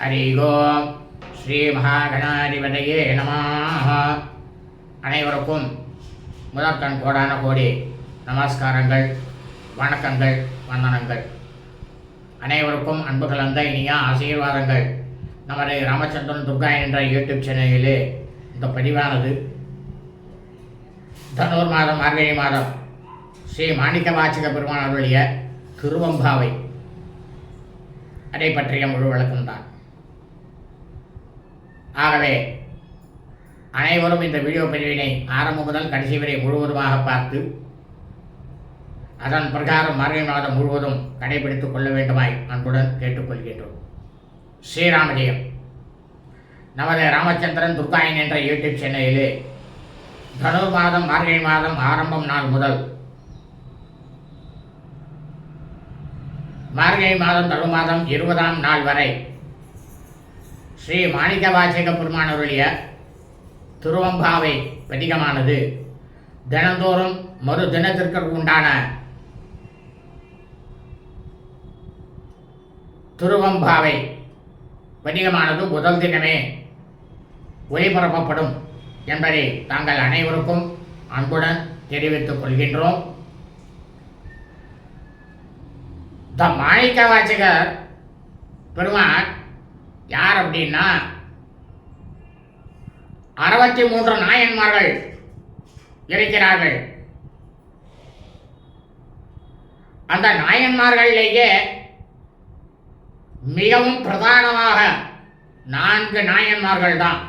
ஹரி ஓம் ஸ்ரீ மகாகணாதிபதியே நமாக அனைவருக்கும் முதற்கண் கோடான கோடி நமஸ்காரங்கள் வணக்கங்கள் வந்தனங்கள். அனைவருக்கும் அன்பு கலந்த இனிய ஆசீர்வாதங்கள். நமது ராமச்சந்திரன் துர்கா என்ற யூடியூப் சேனலிலே இந்த பதிவானது. தனூர் மாதம் மார்கழி மாதம் ஸ்ரீ மாணிக்க வாச்சிக பெருமான் அவருடைய திருவம்பாவை. அதை பற்றிய முழு விளக்கம்தான். ஆகவே அனைவரும் இந்த வீடியோ பதிவினை ஆரம்பம் முதல் கடைசி வரை முழுவதுமாக பார்த்து அதன் பிரகாரம் மார்கழி மாதம் முழுவதும் கடைபிடித்துக் கொள்ள வேண்டுமாய் அன்புடன் கேட்டுக்கொள்கின்றோம். ஸ்ரீராமஜெயம். நமது ராமச்சந்திரன் துர்காயன் என்ற யூடியூப் சேனலிலே தனு மாதம் மார்கழி மாதம் ஆரம்பம் நாள் முதல் மார்கழி மாதம் தனு மாதம் இருபதாம் நாள் வரை ஸ்ரீ மாணிக்க வாசக பெருமானவருடைய திருவம்பாவை பதிகமானது தினந்தோறும் மறு தினத்திற்கு உண்டான திருவம்பாவை பதிகமானது முதல் தினமே ஒளிபரப்பப்படும் என்பதை தாங்கள் அனைவருக்கும் அன்புடன் தெரிவித்துக் கொள்கின்றோம். த மாணிக்க வாசகர் பெருமான் யார் அப்படின்னா அறுபத்தி மூன்று நாயன்மார்கள் இருக்கிறார்கள். அந்த நாயன்மார்களிலேயே மிகவும் பிரதானமாக நான்கு நாயன்மார்கள் தான்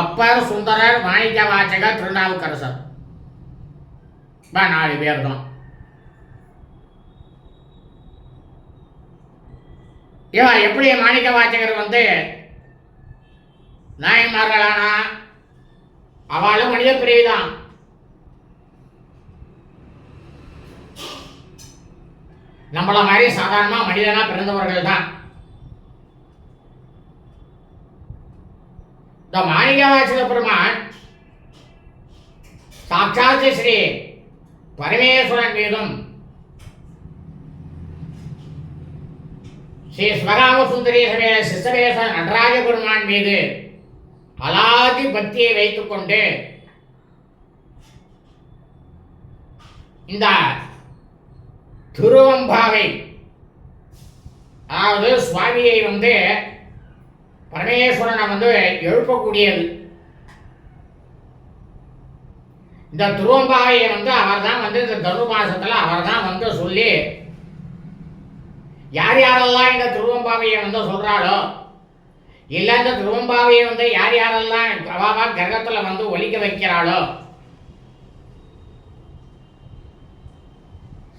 அப்பர் சுந்தரர் மாணிக்க வாசகர் திருநாவுக்கரசர். பா நாலு பேர் தான் இவர் எப்படி மாணிக்க வாசகர் வந்து நாயன்மார்களானா? அவளும் மனித பிரிவுதான் நம்மள மாதிரி சாதாரணமா மனிதனா பிறந்தவர்கள் தான் இந்த மாணிக்க வாசக பெருமான் சாட்சாத்து ஸ்ரீ பரமேஸ்வரன் மீதும் ஸ்ரீ ஸ்வராம சுந்தரி சமேத சிசவேச நடராஜ பெருமான் மீது அலாதி பக்தியை வைத்துக்கொண்டு இந்த திருவம்பாவை அதாவது சுவாமியை வந்து பரமேஸ்வரனை வந்து எழுப்பக்கூடியது இந்த திருவம்பாவையை வந்து அவர் தான் வந்து இந்த தனு மாசத்துல அவர் தான் வந்து சொல்லி யார் யாரெல்லாம் இந்த திருவம்பாவையை வந்து சொல்கிறாளோ இல்லை இந்த திருவம்பாவையை வந்து யார் யாரெல்லாம் அவாவா கிரகத்தில் வந்து ஒழிக்க வைக்கிறாளோ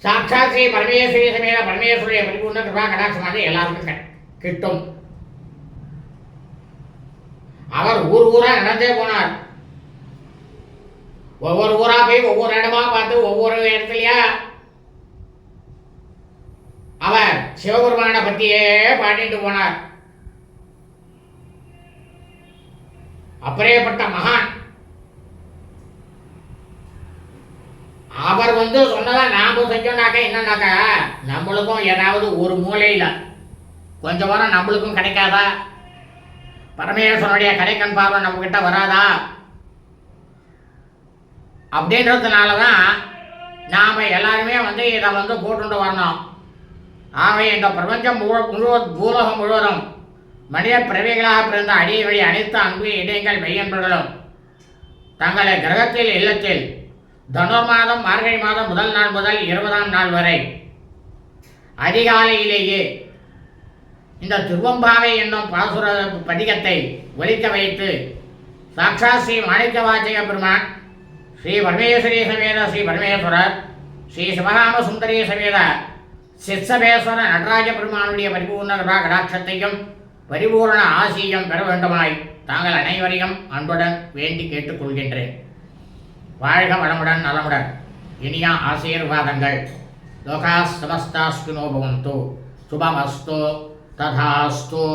சாட்சாத் ஸ்ரீ பரமேஸ்வரி சமேத பரமேஸ்வரிய பரிபூர்ண கிருபா கடாட்சமாக எல்லாருக்கும் கிட்டும். அவர் ஊர் ஊராக நடந்தே போனார். ஒவ்வொரு ஊராக போய் ஒவ்வொரு இடமா பார்த்து ஒவ்வொரு இடத்துலையா அவர் சிவபெருமானை பற்றியே பாடிட்டு போனார். அப்படியேப்பட்ட மகான். அவர் வந்து சொன்னதா நாம செஞ்சோம்னாக்கா என்னன்னாக்கா நம்மளுக்கும் ஏதாவது ஒரு மூலையில் கொஞ்சம் வாரம் நம்மளுக்கும் கிடைக்காதா? பரமேஸ்வரனுடைய கடைக்கண் பார்வை நம்ம கிட்ட வராதா? அப்படின்றதுனால தான் நாம் எல்லாருமே வந்து இதை வந்து போட்டுட்டு வரணும். ஆகவே இந்த பிரபஞ்சம் முழு பூலோகம் முழுவதும் மனித பிறவிகளாக பிறந்த அடிய வழி அனைத்து அன்பு இடையங்கள் மெய்யன்பர்களும் தங்களை கிரகத்தில் இல்லத்தில் தனுர் மாதம் மார்கழி மாதம் முதல் நாள் முதல் இருபதாம் நாள் வரை அதிகாலையிலேயே இந்த திருவம்பாவை என்னும் பாசுர பதிகத்தை ஒலிக்க வைத்து சாக்ஷாத் ஸ்ரீ மாணிக்க வாச்சக பெருமான் ஸ்ரீ பரமேஸ்வரி சமேத ஸ்ரீ பரமேஸ்வரர் ஸ்ரீ சிவகாம சுந்தரி சமேத சிற்சபேஸ்வர நடராஜ பெருமானுடைய பரிபூர்ண கிருபா கடாட்சத்தையும் பரிபூர்ண ஆசியும் பெற வேண்டுமாய் தாங்கள் அனைவரையும் அன்புடன் வேண்டி கேட்டுக்கொள்கின்றேன். வாழ்க வளமுடன் நலமுடன். இனியா ஆசீர்வாதங்கள். லோகா சமஸ்தாஸ்து நோபவந்து ததாஸ்தோ.